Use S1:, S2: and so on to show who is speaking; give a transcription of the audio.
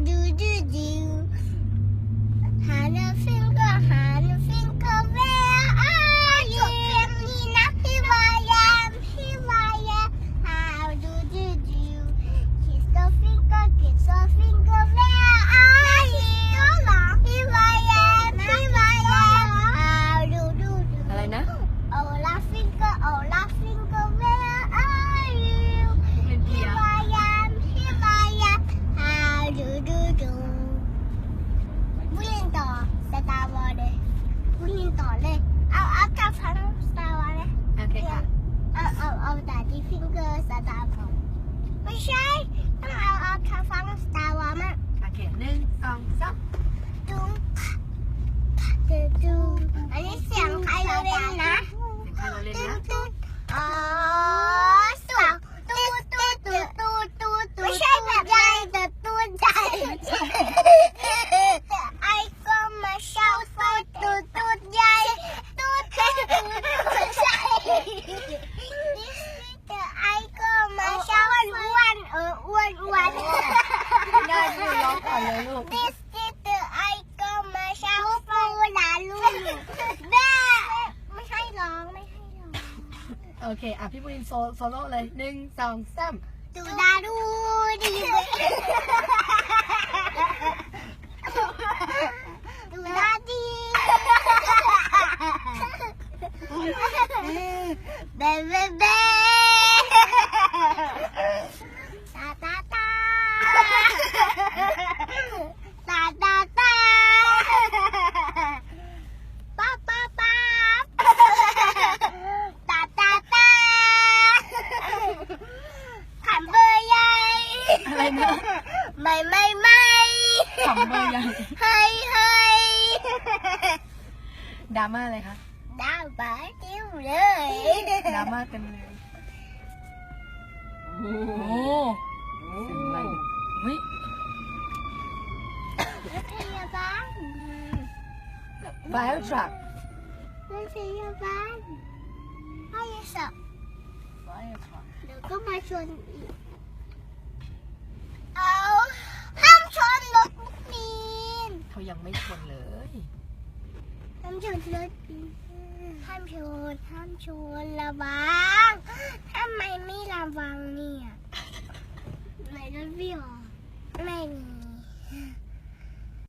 S1: do do ไม่ใช่ต้องเอาเอากลับฟังสตาร์วอลมา
S2: โอเคหนึ่งสองสาม
S1: จุ้งจุ้งจุ้งอันนี้เสียงใครเราเล่นนะ
S2: เป็นใครเราเล่นนะ
S1: อ๋อสูตูดตูดตูดตูดตูดตูดไม่ใช่แบบใหญ่แต่ตูดใหญ่แต่ไอ้ก็มาเช่าไฟตูดตูดใหญ่ตูดตูดตูดตูดใหญ่แต่ไอ้ก็มาเช่าอ้วนเอ ออ้วนอ้วน
S2: ได้พูดร้องก่อนเลยลูก
S1: This is the I go มาเช่าปูลาลูแม่ไม่ให้ร้องไม่ให้ร้อง
S2: โอเค อะ พี่บุรินทร์โซโซโล่เลยหนึ่งสองสาม
S1: ดูดาดูดีดูดาดีเบเบเบตาตาตา ตาตาตาป้าป้าป้าตาตาตาขันเบอร์ใหญ่
S2: อะไรนะ
S1: ไม่ไม่ไม่
S2: ขำเบอร์ใหญ่
S1: เฮ้ยเฮ้ย
S2: ดราม่าอะไรคะ
S1: ดาวบาจิ้วเลย
S2: ดราม่าเต็มเลย โอ้โหสิ่งอะไรเฮ้ย
S1: รถ พยาบาล
S2: ไฟล์ทรัค
S1: รถพยาบาลพ่อจะสับ
S2: ไฟล์ทรัค
S1: เดี๋ยวก็มาชนอีก เอาห้ามชนรถปีน
S2: เขายังไม่ชนเลย
S1: ห้ามชนรถปีนห้ามชนห้ามชนระวังทำไมไม่ระวังเนี่ยไหนรถพี่หรอไม่มี